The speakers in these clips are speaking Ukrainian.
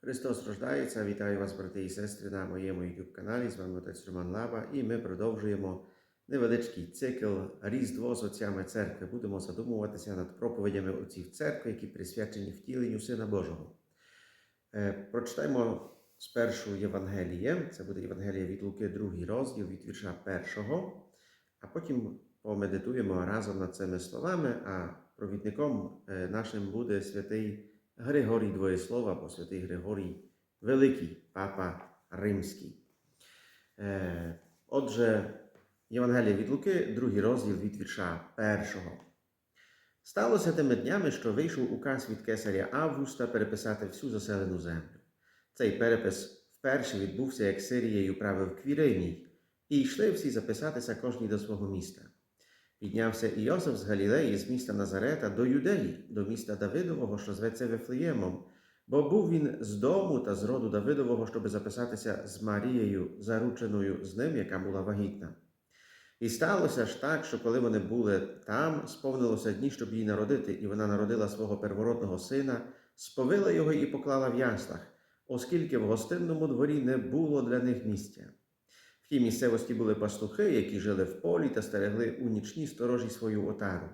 Христос рождається. Вітаю вас, брати і сестри, на моєму YouTube каналі. З вами отець Роман Лаба, і ми продовжуємо невеличкий цикл Різдво з отцями церкви. Будемо задумуватися над проповідями отців церкви, які присвячені втіленню Сина Божого. Е, Прочитаємо спершу Євангеліє. Це буде Євангеліє від Луки, другий розділ від вірша першого, а потім помедитуємо разом над цими словами. А провідником е, нашим буде святий Григорій Двоєслова, або святий Григорій Великий, папа Римський. Е, Отже, Євангеліє від Луки, другий розділ від вірша першого. Сталося тими днями, що вийшов указ від кесаря Августа переписати всю заселену землю. Цей перепис вперше відбувся, як Сирією правив Квіриній, і йшли всі записатися кожній до свого міста. Піднявся Іосиф з Галілеї, з міста Назарета до Юдеї, до міста Давидового, що зветься Вифлеємом, бо був він з дому та з роду Давидового, щоб записатися з Марією, зарученою з ним, яка була вагітна. І сталося ж так, що коли вони були там, сповнилося дні, щоб їй народити, і вона народила свого первородного сина, сповила його і поклала в яслах, оскільки в гостинному дворі не було для них місця. В тій місцевості були пастухи, які жили в полі та стерегли у нічній сторожі свою отару.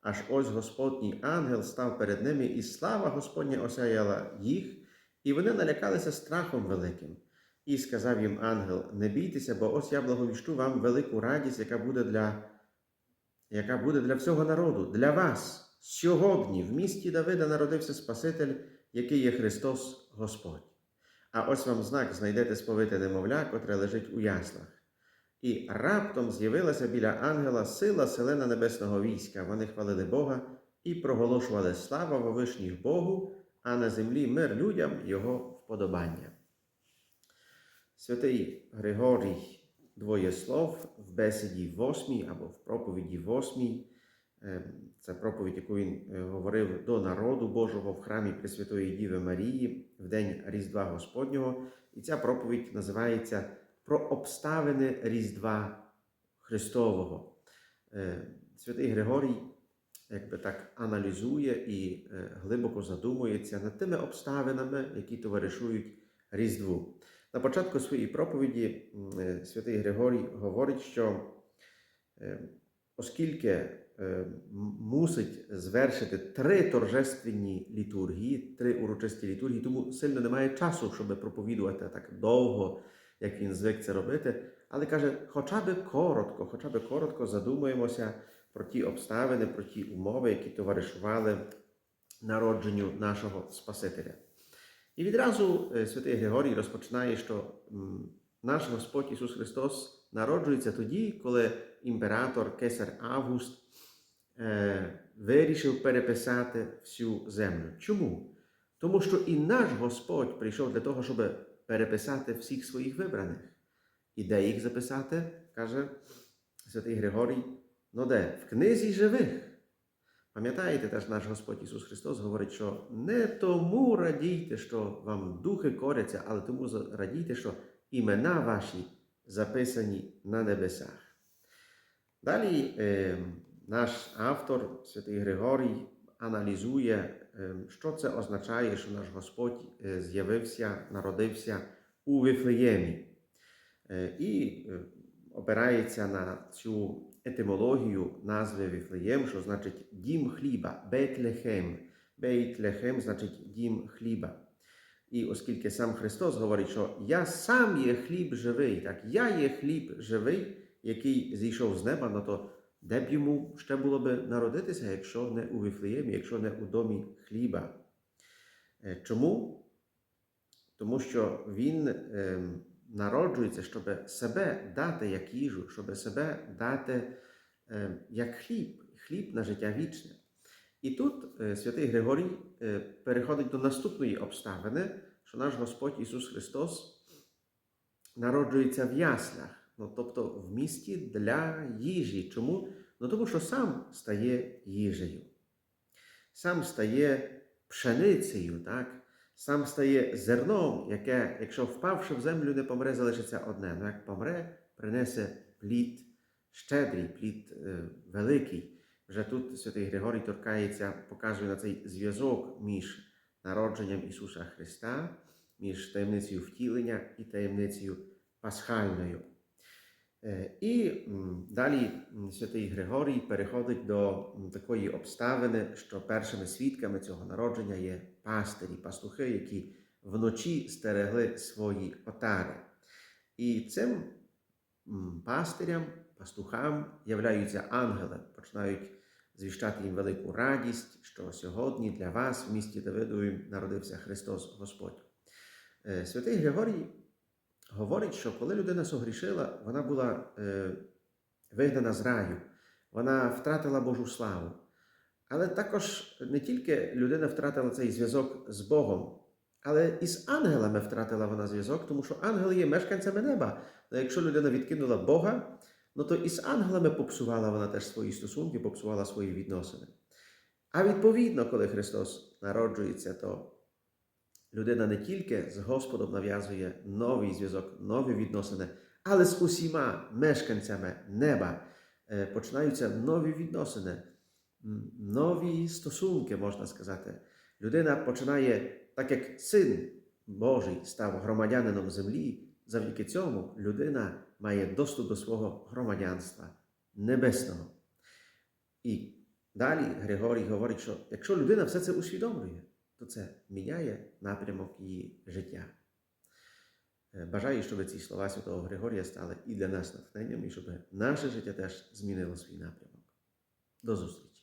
Аж ось Господній ангел став перед ними, і слава Господня осяяла їх, і вони налякалися страхом великим. І сказав їм ангел: Не бійтеся, бо ось я благовіщу вам велику радість, яка буде для, яка буде для всього народу, для вас. Сьогодні в місті Давида народився Спаситель, який є Христос Господь. А ось вам знак знайдете сповите немовля, котре лежить у яслах. І раптом з'явилася біля ангела сила селена небесного війська. Вони хвалили Бога і проголошували слава вовишній Богу, а на землі мир людям Його вподобання. Святий Григорій Двоєслов в бесіді восьмій або в проповіді восьмій. е, Це проповідь, яку він е, говорив до народу Божого в храмі Пресвятої Діви Марії в день Різдва Господнього. І ця проповідь називається Про обставини Різдва Христового. Е, Святий Григорій якби так аналізує і е, глибоко задумується над тими обставинами, які товаришують Різдву. На початку своєї проповіді е, святий Григорій говорить, що оскільки мусить звершити три торжественні літургії, три урочисті літургії, тому сильно немає часу, щоб проповідувати так довго, як він звик це робити. Але каже, хоча би коротко, хоча би коротко задумаємося про ті обставини, про ті умови, які товаришували народженню нашого Спасителя. І відразу е, святий Григорій розпочинає, що наш Господь Ісус Христос народжується тоді, коли імператор Кесар Август е, вирішив переписати всю землю. Чому? Тому що і наш Господь прийшов для того, щоб переписати всіх своїх вибраних. І де їх записати, каже святий Григорій, ну де? В книзі живих. Пам'ятаєте, теж наш Господь Ісус Христос говорить, що не тому радійте, що вам духи коряться, але тому радійте, що імена ваші записані на небесах. Далі е, наш автор, святий Григорій, аналізує, е, що це означає, що наш Господь е, з'явився, народився у Вифлеємі. Е, і опирається на цю етимологію назви Віфлеєм, що значить дім хліба, Бейтлехем. Бейтлехем значить дім хліба. І оскільки сам Христос говорить, що я сам є хліб живий, так я є хліб живий, який зійшов з неба, ну то де б йому ще було би народитися, якщо не у Віфлеємі, якщо не у домі хліба. Е, Чому? Тому що він ем, народжується, щоб себе дати як їжу, щоб себе дати е, як хліб, хліб на життя вічне. І тут е, святий Григорій е, переходить до наступної обставини, що наш Господь Ісус Христос народжується в яслях, ну, тобто в місті для їжі. Чому? Ну тому що сам стає їжею, сам стає пшеницею, так? сам стає зерном, яке, якщо впавши в землю, не помре, залишиться одне. Ну як помре, принесе плід щедрий, плід е, великий. Вже тут святий Григорій торкається, показує на цей зв'язок між народженням Ісуса Христа між таємницею втілення і таємницею пасхальною. Е, І далі святий Григорій переходить до такої обставини, що першими свідками цього народження є пастирі, пастухи, які вночі стерегли свої отари. І цим пастирям, пастухам являються ангели, починають звіщати їм велику радість, що сьогодні для вас в місті Давидові народився Христос Господь. Е, Святий Григорій говорить, що коли людина согрішила, вона була е, вигнана з раю, вона втратила Божу славу. Але також не тільки людина втратила цей зв'язок з Богом, але і з ангелами втратила вона зв'язок, тому що ангели є мешканцями неба. Ну, якщо людина відкинула Бога, ну то і з ангелами попсувала вона теж свої стосунки, попсувала свої відносини. А відповідно, коли Христос народжується, то людина не тільки з Господом нав'язує новий зв'язок, нові відносини, але з усіма мешканцями неба е, починаються нові відносини, нові стосунки, можна сказати. Людина починає, так як син Божий став громадянином землі, завдяки цьому людина має доступ до свого громадянства небесного. І далі Григорій говорить, що якщо людина все це усвідомлює, то це міняє напрямок її життя. Е, Бажаю, щоб ці слова святого Григорія стали і для нас натхненням, і щоб наше життя теж змінило свій напрямок. До зустрічі!